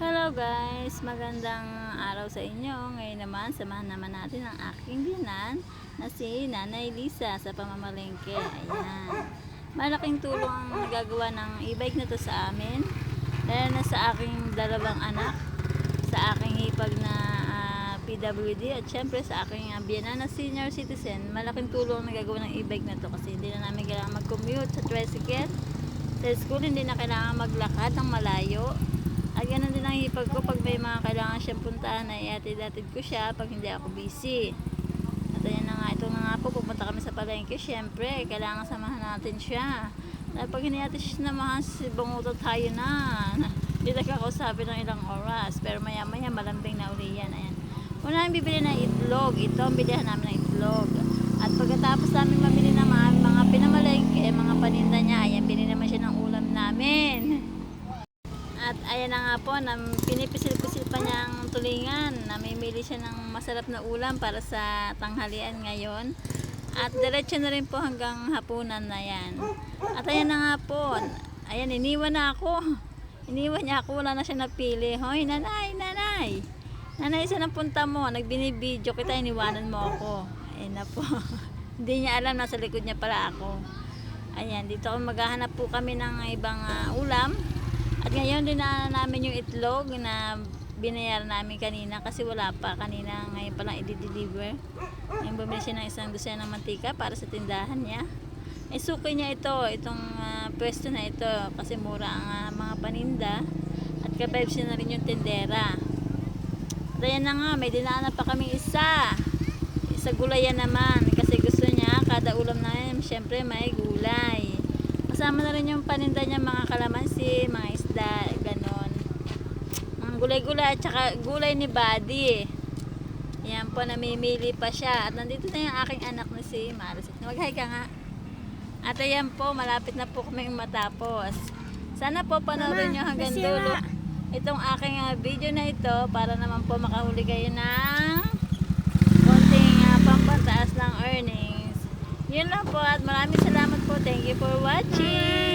Hello guys, magandang araw sa inyo. Ngayon naman, samahan naman natin ang aking binan na si Nanay Lisa sa pamamalengke. Ayan. Malaking tulong ang nagagawa ng e-bike na to sa amin. Dahil na sa aking dalawang anak, sa aking hipag na ah, PWD at syempre sa aking uh, biyanan na senior citizen. Malaking tulong ang nagagawa ng e-bike na to kasi hindi na namin kailangan mag-commute sa tricycle. Sa school, hindi na kailangan maglakad ng malayo. At ganun din ang hipag ko pag may mga kailangan siyang puntahan na iatid-atid ko siya pag hindi ako busy. At ayan na nga, ito na nga po, pupunta kami sa palengke. Siyempre, kailangan samahan natin siya. Dahil pag hindi natin siya samahan, si bungutot tayo na. Hindi na kakausapin ng ilang oras. Pero maya maya, malambing na uli yan. Ayan. Una namin bibili ng itlog. Ito ang bilihan namin ng itlog. At pagkatapos namin mamili ng mga, mga pinamalengke, ayan na nga po, na pinipisil-pisil pa niya ang tulingan. Namimili siya ng masarap na ulam para sa tanghalian ngayon. At diretso na rin po hanggang hapunan na yan. At ayan na nga po, ayan, iniwan na ako. Iniwan niya ako, wala na siya napili. Hoy, nanay, nanay. Nanay, saan ang punta mo? Nagbinibidyo kita, iniwanan mo ako. Ayan na po. Hindi niya alam, nasa likod niya pala ako. Ayan, dito ako maghahanap po kami ng ibang ah, ulam. At ngayon din na namin yung itlog na binayaran namin kanina kasi wala pa kanina ngayon pa lang i-deliver. Ngayon bumili siya ng isang dosena ng mantika para sa tindahan niya. Eh suki niya ito, itong ah, pwesto na ito kasi mura ang ah, mga paninda at ka-vibes niya na rin yung tindera. At ayan na nga, may dinaanan pa kami isa. Isa gulayan naman kasi gusto niya kada ulam namin syempre may gulay. Kasama na rin yung paninda niya mga kalamansi, mga isda, ganon. Mga gulay-gulay at saka gulay ni Buddy. Yan po, namimili pa siya. At nandito na yung aking anak na si Maris. Mag-hi ka nga. At ayan po, malapit na po kami matapos. Sana po panoorin nyo hanggang nasira. dulo itong aking ah, video na ito para naman po makahuli kayo ng konting ah, pampantaas ng earnings. Yun lang po at maraming salamat po. Thank you for watching.